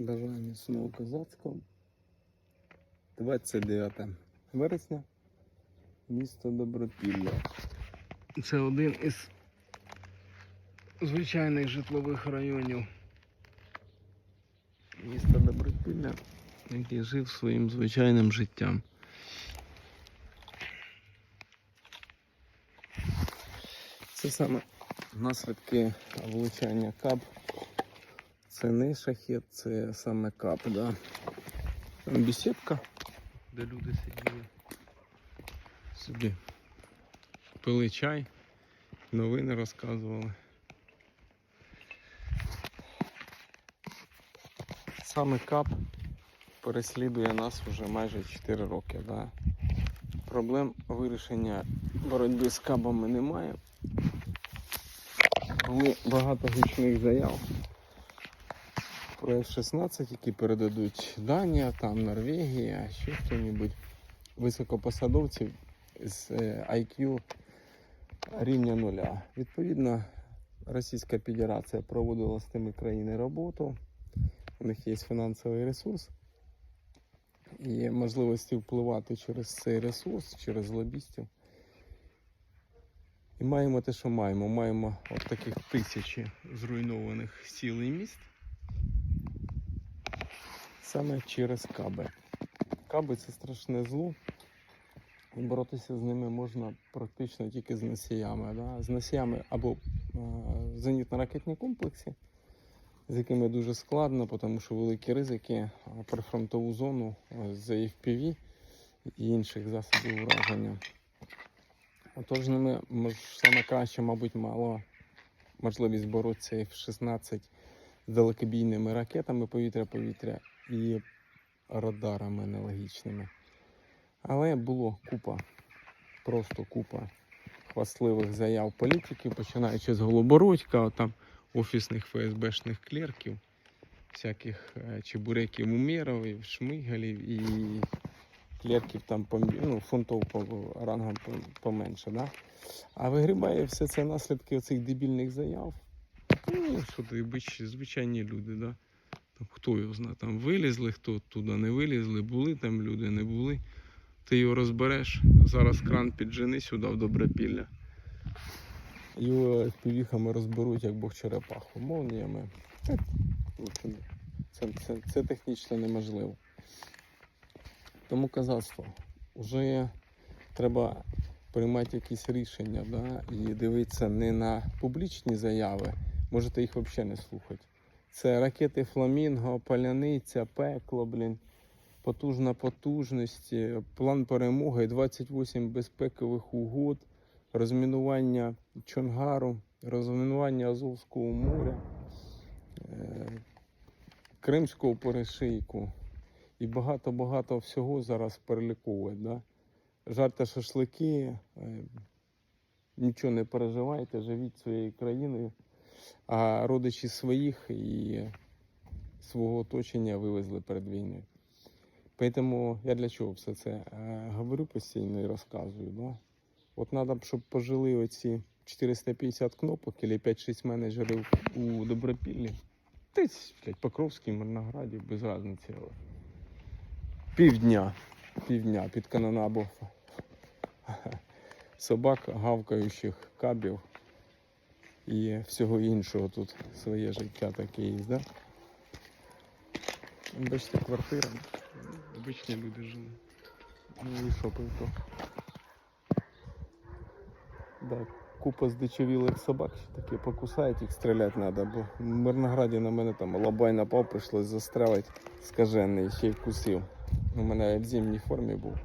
Бажаю міцного козацького. 29 вересня. Місто Добропілля. Це один із звичайних житлових районів міста Добропілля, який жив своїм звичайним життям. Це саме наслідки влучання кап. Це не шахет, це саме кап, да. Там бесідка, де люди сиділи. Собі пили чай, новини розказували. Саме кап переслідує нас вже майже 4 роки. Да? Проблем вирішення боротьби з кабами немає. Було багато гучних заяв про F-16, які передадуть Данія, там Норвегія, ще хто-небудь високопосадовців з е, IQ рівня нуля. Відповідно, Російська Федерація проводила з тими країнами роботу. У них є фінансовий ресурс і можливості впливати через цей ресурс, через лобістів. І маємо те, що маємо. Маємо от таких тисячі зруйнованих сіл і міст. Саме через каби. Каби це страшне зло. Боротися з ними можна практично тільки з носіями. Да? З носіями або е, зенітно-ракетні комплекси, з якими дуже складно, тому що великі ризики прифронтову зону з FPV і інших засобів ураження. Отож, ними саме краще, мабуть, мало можливість боротися F-16 з далекобійними ракетами повітря-повітря і радарами аналогічними. Але було купа, просто купа хвастливих заяв політиків, починаючи з Голобородька, там офісних ФСБшних клерків, всяких е, чебуреків Умєровів, Шмигалів і клерків там ну, фунтов по рангам поменше. Да? А вигрібає все це наслідки оцих дебільних заяв. Ну, що звичайні люди, да? Там, хто його знає, там вилізли, хто туди не вилізли, були там люди, не були. Ти його розбереш, зараз кран піджени сюди в Добропілля. Його півіхами розберуть, як Бог черепаху, молніями. Це, це, це, це технічно неможливо. Тому казацтво. Вже треба приймати якісь рішення да? і дивитися не на публічні заяви, можете їх взагалі не слухати. Це ракети Фламінго, Паляниця, пекло, блін, потужна потужність, план перемоги, 28 безпекових угод, розмінування Чонгару, розмінування Азовського моря, е, Кримського перешийку і багато-багато всього зараз переліковують. Да? Жарте шашлики, е, нічого не переживайте, живіть своєю країною а родичі своїх і свого оточення вивезли перед війною. Тому я для чого все це е, говорю постійно і розказую. Да? От треба, б, щоб пожили оці 450 кнопок або 5-6 менеджерів у Добропіллі. Блядь, Покровській, Мирнограді, без різниці. Півдня. Півдня під канонабу собак, гавкаючих кабів і всього іншого тут своє життя таке є, да? Бачите, квартира. Обичні люди жили. Ну і що то? Да, купа здичавілих собак, ще такі покусають, їх стріляти треба, бо в Мирнограді на мене там лабай напав, прийшлось застрелити скажений, ще й вкусив. У мене в зимній формі був,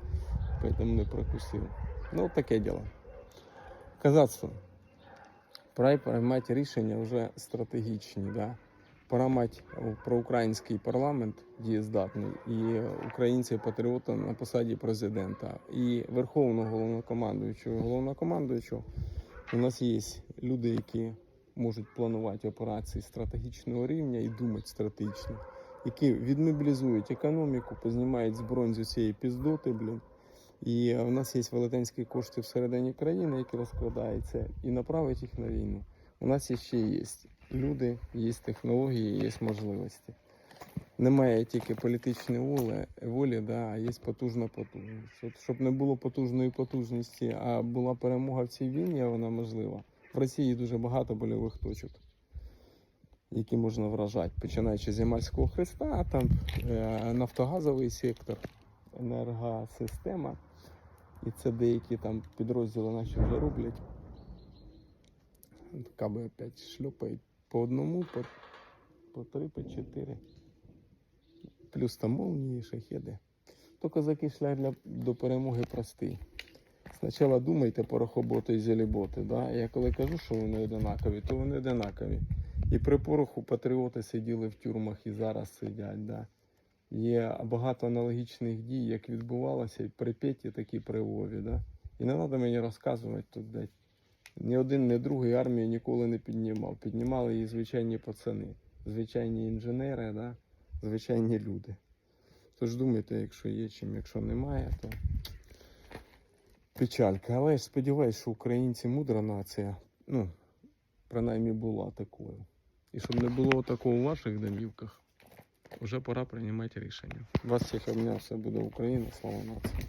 тому не прокусив. Ну, таке діло. Казацтво. Пора приймати рішення вже стратегічні. Да? Пора мати проукраїнський парламент дієздатний і українців патріота на посаді президента, і верховного головнокомандуючого. Головнокомандуючого у нас є люди, які можуть планувати операції стратегічного рівня і думати стратегічно, які відмобілізують економіку, познімають зброю з цієї піздоти, блін. І в нас є велетенські кошти всередині країни, які розкладаються, і направить їх на війну. У нас ще є люди, є технології, є можливості. немає тільки політичної волі, волі да, а є потужна потужність. От, щоб не було потужної потужності, а була перемога в цій війні, вона можлива. В Росії дуже багато больових точок, які можна вражати, починаючи з Ямальського хреста, там е, нафтогазовий сектор, енергосистема. І це деякі там підрозділи наші вже роблять. Каби опять шльопають по одному, по, по три, по чотири. Плюс там молнії, шахеди. То козаки шлях для, до перемоги простий. Спочатку думайте про порохоботи і зеліботи. Да? Я коли кажу, що вони одинакові, то вони одинакові. І при пороху патріоти сиділи в тюрмах і зараз сидять. Да? Є багато аналогічних дій, як відбувалося при Петі, так і при Вові. Да? І не треба мені розказувати тут десь. Ні один, ні другий армію ніколи не піднімав. Піднімали її звичайні пацани, звичайні інженери, да? звичайні люди. Тож думайте, якщо є чим, якщо немає, то печалька. Але я сподіваюся, що українці мудра нація, ну, принаймні була такою. І щоб не було такого у ваших домівках, вже пора приймати рішення. Вас всіх обняв, все буде Україна, слава нації.